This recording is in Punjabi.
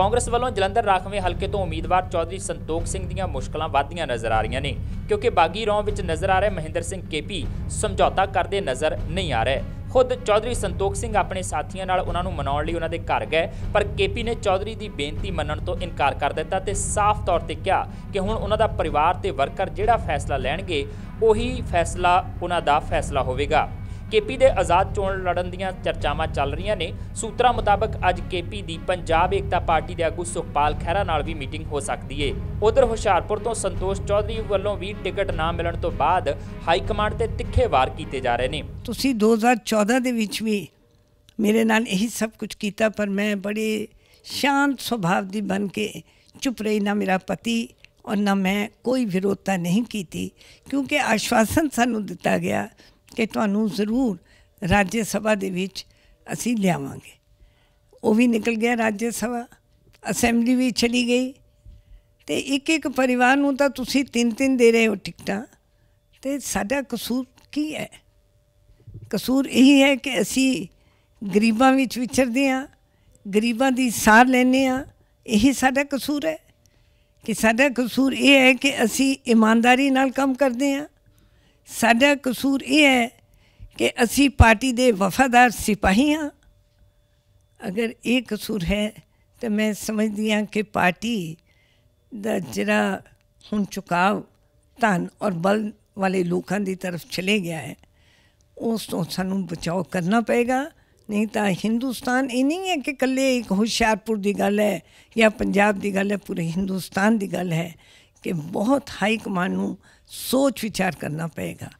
ਕਾਂਗਰਸ ਵੱਲੋਂ ਜਲੰਧਰ ਰਾਖਵੇਂ ਹਲਕੇ ਤੋਂ ਉਮੀਦਵਾਰ ਚੌਧਰੀ ਸੰਤੋਖ ਸਿੰਘ ਦੀਆਂ ਮੁਸ਼ਕਲਾਂ ਵਧਦੀਆਂ ਨਜ਼ਰ ਆ ਰਹੀਆਂ ਨੇ, ਕਿਉਂਕਿ ਬਾਗੀ ਰੌਂ ਵਿੱਚ ਨਜ਼ਰ ਆ ਰਿਹਾ ਮਹਿੰਦਰ ਸਿੰਘ ਕੇਪੀ ਸਮਝੌਤਾ ਕਰਦੇ ਨਜ਼ਰ ਨਹੀਂ ਆ ਰਹੇ। ਖੁਦ ਚੌਧਰੀ ਸੰਤੋਖ ਸਿੰਘ ਆਪਣੇ ਸਾਥੀਆਂ ਨਾਲ ਉਹਨਾਂ ਨੂੰ ਮਨਾਉਣ ਲਈ ਉਹਨਾਂ ਦੇ ਘਰ ਗਏ, ਪਰ ਕੇਪੀ ਨੇ ਚੌਧਰੀ ਦੀ ਬੇਨਤੀ ਮੰਨਣ ਤੋਂ ਇਨਕਾਰ ਕਰ ਦਿੱਤਾ ਤੇ ਸਾਫ਼ ਤੌਰ ਤੇ ਕਿਹਾ ਕਿ ਹੁਣ ਉਹਨਾਂ ਦਾ ਪਰਿਵਾਰ ਤੇ ਵਰਕਰ ਜਿਹੜਾ ਫੈਸਲਾ ਲੈਣਗੇ, ਉਹੀ ਫੈਸਲਾ ਉਹਨਾਂ ਦਾ ਫੈਸਲਾ ਹੋਵੇਗਾ। ਕੇਪੀ ਦੇ ਆਜ਼ਾਦ ਚੋਣ ਲੜਨ ਦੀਆਂ ਚਰਚਾਵਾਂ ਚੱਲ ਰਹੀਆਂ ਨੇ। ਸੂਤਰਾਂ ਮੁਤਾਬਕ ਅੱਜ ਕੇਪੀ ਦੀ ਪੰਜਾਬ ਏਕਤਾ ਪਾਰਟੀ ਦੇ ਆਗੂ ਸੁਖਪਾਲ ਖਹਿਰਾ ਨਾਲ ਵੀ ਮੀਟਿੰਗ ਹੋ ਸਕਦੀ ਏ। ਉਧਰ ਹੁਸ਼ਿਆਰਪੁਰ ਤੋਂ ਸੰਤੋਸ਼ ਚੌਧਰੀ ਵੱਲੋਂ ਵੀ ਟਿਕਟ ਨਾ ਮਿਲਣ ਤੋਂ ਬਾਅਦ ਹਾਈ ਕਮਾਂਡ ਤੇ ਤਿੱਖੇ ਵਾਰ ਕੀਤੇ ਜਾ ਰਹੇ ਨੇ। ਤੁਸੀਂ 2014 ਦੇ ਵਿੱਚ ਵੀ ਮੇਰੇ ਨਾਲ ਇਹੀ ਸਭ ਕੁਝ ਕੀਤਾ, ਪਰ ਮੈਂ ਬੜੇ ਸ਼ਾਂਤ ਸੁਭਾਅ ਦੀ ਬਣ ਕੇ ਚੁੱਪ ਰਹੀ। ਨਾ ਮੇਰਾ ਪਤੀ ਔਰ ਨਾ ਮੈਂ ਕੋਈ ਵਿਰੋਧਤਾ ਨਹੀਂ ਕੀਤੀ, ਕਿਉਂਕਿ ਆਸ਼ਵਾਸਨ ਸਾਨੂੰ ਦਿੱਤਾ ਗਿਆ ਕਿ ਤੁਹਾਨੂੰ ਜ਼ਰੂਰ ਰਾਜ ਸਭਾ ਦੇ ਵਿੱਚ ਅਸੀਂ ਲਿਆਵਾਂਗੇ। ਉਹ ਵੀ ਨਿਕਲ ਗਿਆ ਰਾਜ ਸਭਾ, ਅਸੈਂਬਲੀ ਵੀ ਚਲੀ ਗਈ। ਤੇ ਇੱਕ ਇੱਕ ਪਰਿਵਾਰ ਨੂੰ ਤਾਂ ਤੁਸੀਂ ਤਿੰਨ ਤਿੰਨ ਦੇ ਰਹੇ ਹੋ ਟਿਕਟਾਂ। ਤੇ ਸਾਡਾ ਕਸੂਰ ਕੀ ਹੈ? ਕਸੂਰ ਇਹ ਹੈ ਕਿ ਅਸੀਂ ਗਰੀਬਾਂ ਵਿੱਚ ਵਿਚਰਦੇ ਹਾਂ, ਗਰੀਬਾਂ ਦੀ ਸਾਰ ਲੈਨੇ ਆ ਇਹੀ ਸਾਡਾ ਕਸੂਰ ਹੈ ਕਿ ਸਾਡਾ ਕਸੂਰ ਇਹ ਹੈ ਕਿ ਅਸੀਂ ਇਮਾਨਦਾਰੀ ਨਾਲ ਕੰਮ ਕਰਦੇ ਹਾਂ। ਸਾਡਾ ਕਸੂਰ ਇਹ ਹੈ ਕਿ ਅਸੀਂ ਪਾਰਟੀ ਦੇ ਵਫਾਦਾਰ ਸਿਪਾਹੀ ਹਾਂ। ਅਗਰ ਇਹ ਕਸੂਰ ਹੈ, ਤਾਂ ਮੈਂ ਸਮਝਦੀ ਹਾਂ ਕਿ ਪਾਰਟੀ ਦਾ ਜਿਹੜਾ ਹੁਣ ਝੁਕਾਵ, ਧਨ ਔਰ ਬਲ ਵਾਲੇ ਲੋਕਾਂ ਦੀ ਤਰਫ ਚਲੇ ਗਿਆ ਹੈ, ਉਸ ਤੋਂ ਸਾਨੂੰ ਬਚਾਓ ਕਰਨਾ ਪਏਗਾ। ਨਹੀਂ ਤਾਂ ਹਿੰਦੁਸਤਾਨ ਇਹ ਨਹੀਂ ਹੈ ਕਿ ਕੱਲੇ ਇੱਕ ਹੁਸ਼ਿਆਰਪੁਰ ਦੀ ਗੱਲ ਹੈ ਜਾਂ ਪੰਜਾਬ ਦੀ ਗੱਲ ਹੈ, ਪੂਰੇ ਹਿੰਦੁਸਤਾਨ ਦੀ ਗੱਲ ਹੈ। ਕਿ ਬਹੁਤ ਹਾਈ ਕਮਾਂਡ ਨੂੰ ਸੋਚ ਵਿਚਾਰ ਕਰਨਾ ਪਏਗਾ।